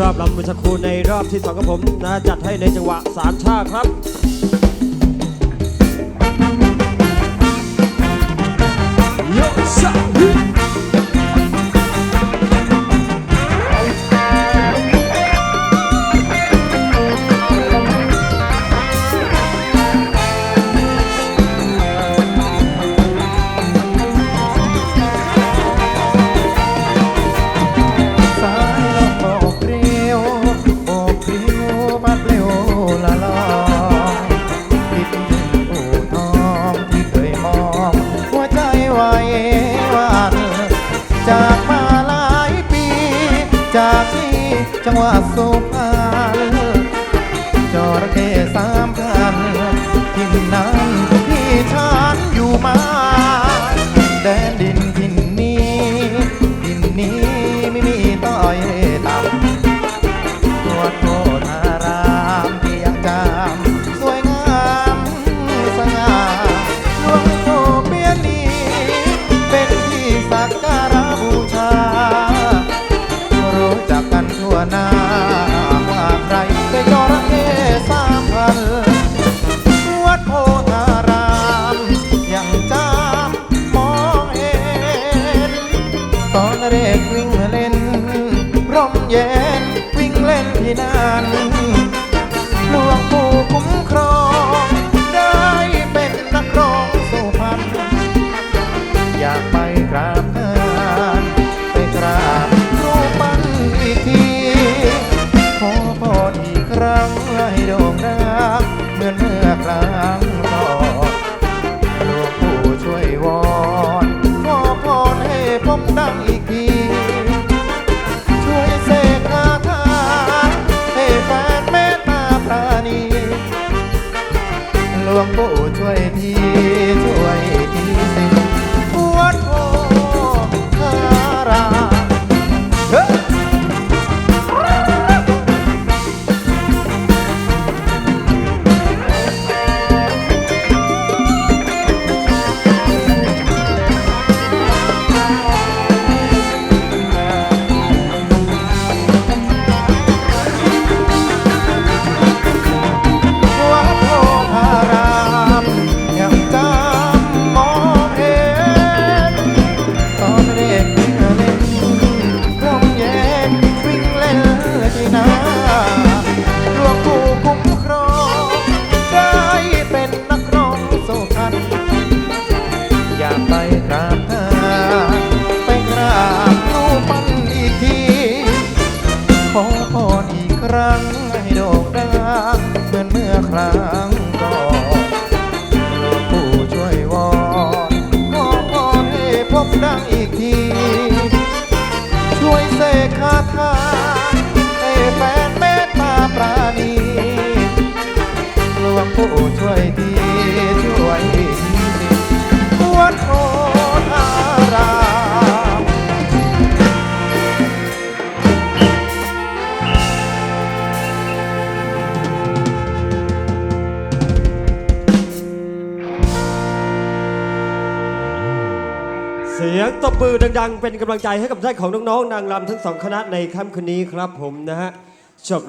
รอบลำมือชักคูในรอบที่สองกับผมนะจัดให้ในจังหวะสามชาครับ จากนี้จังหวัดสุพรร เย็น วิ่งเล่นที่นั่นหลวงปู่คุ้มครอง ได้เป็นนักร้องสุพรรณอยาก วงปู่ช่วยที ครั้งก่อนหลวงปู่ช่วยวอนขอพรให้พบดังอีกที ช่วยเสกคาถาให้แฟนเมตตาปราณีหลวงปู่ช่วยที เสียงตบมือดัง ๆ เป็นกำลังใจให้กับท่านของน้องๆนางรำทั้งสองคณะในค่ำคืนนี้ครับผมนะฮะจบ